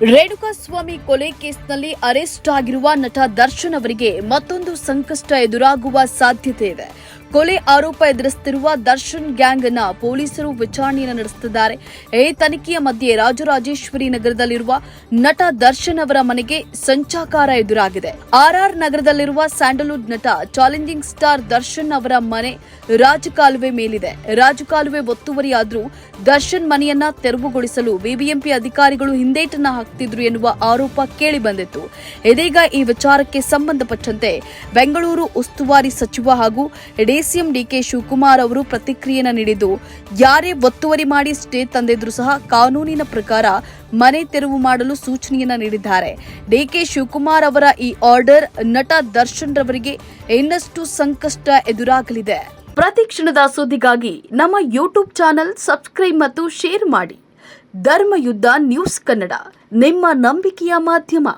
ರೇಣುಕಾಸ್ವಾಮಿ ಕೊಲೆ ಕೇಸ್ನಲ್ಲಿ ಅರೆಸ್ಟ್ ಆಗಿರುವ ನಟ ದರ್ಶನ್ ಅವರಿಗೆ ಮತ್ತೊಂದು ಸಂಕಷ್ಟ ಎದುರಾಗುವ ಸಾಧ್ಯತೆ ಇದೆ. ಕೊಲೆ ಆರೋಪ ಎದುರಿಸುತ್ತಿರುವ ದರ್ಶನ್ ಗ್ಯಾಂಗ್ ಅನ್ನ ಪೊಲೀಸರು ವಿಚಾರಣೆಯನ್ನು ನಡೆಸುತ್ತಿದ್ದಾರೆ. ಈ ತನಿಖೆಯ ಮಧ್ಯೆ ರಾಜರಾಜೇಶ್ವರಿ ನಗರದಲ್ಲಿರುವ ನಟ ದರ್ಶನ್ ಅವರ ಮನೆಗೆ ಸಂಚಾಕಾರ ಎದುರಾಗಿದೆ. ಆರ್ಆರ್ ನಗರದಲ್ಲಿರುವ ಸ್ಯಾಂಡಲ್ವುಡ್ ನಟ ಚಾಲೆಂಜಿಂಗ್ ಸ್ಟಾರ್ ದರ್ಶನ್ ಅವರ ಮನೆ ರಾಜಕಾಲುವೆ ಮೇಲಿದೆ. ರಾಜಕಾಲುವೆ ಒತ್ತುವರಿಯಾದರೂ ದರ್ಶನ್ ಮನೆಯನ್ನ ತೆರವುಗೊಳಿಸಲು ಬಿಬಿಎಂಪಿ ಅಧಿಕಾರಿಗಳು ಹಿಂದೇಟನ್ನ ಹಾಕ್ತಿದ್ರು ಎನ್ನುವ ಆರೋಪ ಕೇಳಿಬಂದಿತ್ತು. ಇದೀಗ ಈ ವಿಚಾರಕ್ಕೆ ಸಂಬಂಧಪಟ್ಟಂತೆ ಬೆಂಗಳೂರು ಉಸ್ತುವಾರಿ ಸಚಿವ ಹಾಗೂ ಡಿಸಿಎಂ ಡಿಕೆ ಶಿವಕುಮಾರ್ ಅವರು ಪ್ರತಿಕ್ರಿಯೆಯನ್ನು ನೀಡಿದ್ದು, ಯಾರೇ ಒತ್ತುವರಿ ಮಾಡಿ ಸ್ಟೇ ತಂದಿದ್ರು ಸಹ ಕಾನೂನಿನ ಪ್ರಕಾರ ಮನೆ ತೆರವು ಮಾಡಲು ಸೂಚನೆಯನ್ನ ನೀಡಿದ್ದಾರೆ. ಡಿಕೆ ಶಿವಕುಮಾರ್ ಅವರ ಈ ಆರ್ಡರ್ ನಟ ದರ್ಶನ್ ರವರಿಗೆ ಇನ್ನಷ್ಟು ಸಂಕಷ್ಟ ಎದುರಾಗಲಿದೆ. ಪ್ರತಿ ಕ್ಷಣದ ಸುದ್ದಿಗಾಗಿ ನಮ್ಮ ಯೂಟ್ಯೂಬ್ ಚಾನೆಲ್ ಸಬ್ಸ್ಕ್ರೈಬ್ ಮತ್ತು ಶೇರ್ ಮಾಡಿ. ಧರ್ಮಯುದ್ಧ ನ್ಯೂಸ್ ಕನ್ನಡ, ನಿಮ್ಮ ನಂಬಿಕೆಯ ಮಾಧ್ಯಮ.